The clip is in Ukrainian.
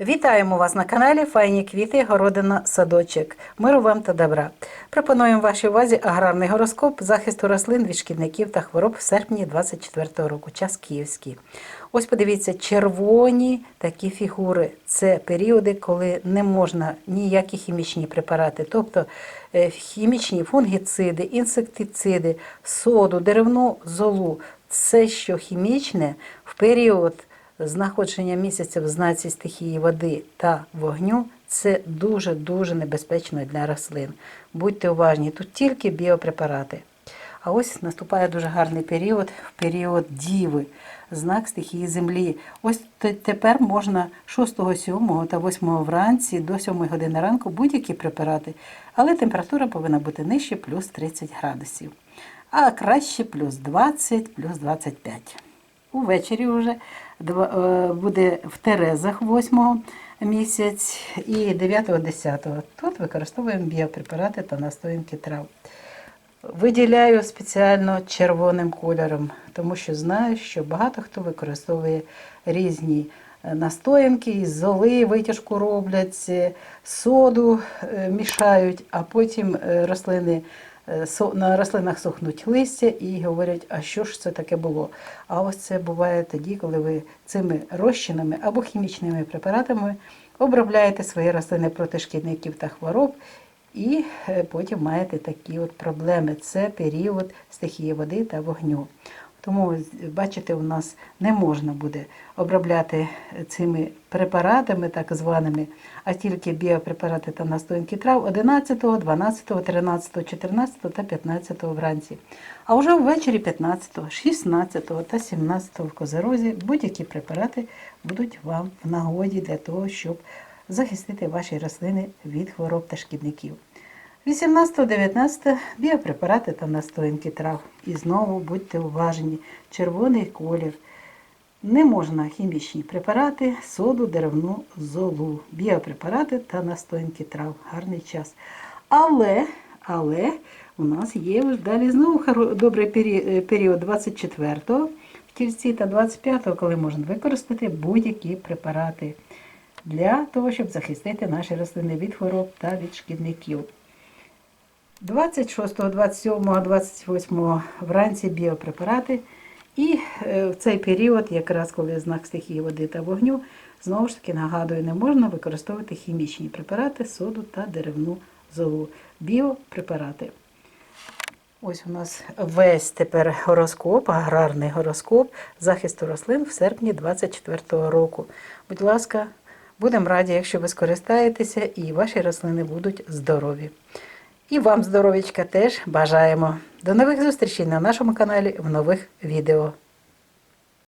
Вітаємо вас на каналі Файні квіти, городина, садочок. Миру вам та добра. Пропонуємо вашій увазі аграрний гороскоп захисту рослин від шкідників та хвороб в серпні 24 року. Час київський. Ось подивіться, червоні такі фігури. Це періоди, коли не можна ніякі хімічні препарати, тобто е, хімічні фунгіциди, інсектициди, соду, деревну золу. Все, що хімічне, в період знаходження місяця в знаці стихії води та вогню це дуже-дуже небезпечно для рослин. Будьте уважні, тут тільки біопрепарати. А ось наступає дуже гарний період, період діви, знак стихії землі. Ось тепер можна 6, 7 та 8 вранці до 7 години ранку будь-які препарати, але температура повинна бути нижче плюс 30 градусів, а краще плюс 20, плюс 25. Увечері вже буде в Терезах 8 місяць і 9-10. Тут використовуємо біопрепарати та настоянки трав. Виділяю спеціально червоним кольором, тому що знаю, що багато хто використовує різні е, настоянки, із золи витяжку роблять, е, соду е, мішають, а потім е, рослини е, на рослинах сохнуть листя і говорять, а що ж це таке було. А ось це буває тоді, коли ви цими розчинами або хімічними препаратами обробляєте свої рослини проти шкідників та хвороб. І е, потім маєте такі от проблеми. Це період стихії води та вогню. Тому, бачите, у нас не можна буде обробляти цими препаратами, так званими, а тільки біопрепарати та настоянки трав 11, 12, 13, 14 та 15 вранці. А вже ввечері 15, 16 та 17 в козерозі будь-які препарати будуть вам в нагоді для того, щоб захистити ваші рослини від хвороб та шкідників. 18-19 біопрепарати та настоянки трав. І знову будьте уважні, червоний колір. Не можна хімічні препарати, соду, деревну золу, біопрепарати та настоянки трав. Гарний час. Але, але у нас є далі знову добрий е, період 24-го в тільці та 25-го, коли можна використати будь-які препарати для того, щоб захистити наші рослини від хвороб та від шкідників. 26, 27, 28 вранці біопрепарати. І е, в цей період, якраз коли знак стихії води та вогню, знову ж таки нагадую, не можна використовувати хімічні препарати, соду та деревну золу. Біопрепарати. Ось у нас весь тепер гороскоп, аграрний гороскоп захисту рослин в серпні 24 року. Будь ласка, будемо раді, якщо ви скористаєтеся і ваші рослини будуть здорові. І вам здоров'ячка теж бажаємо. До нових зустрічей на нашому каналі в нових відео.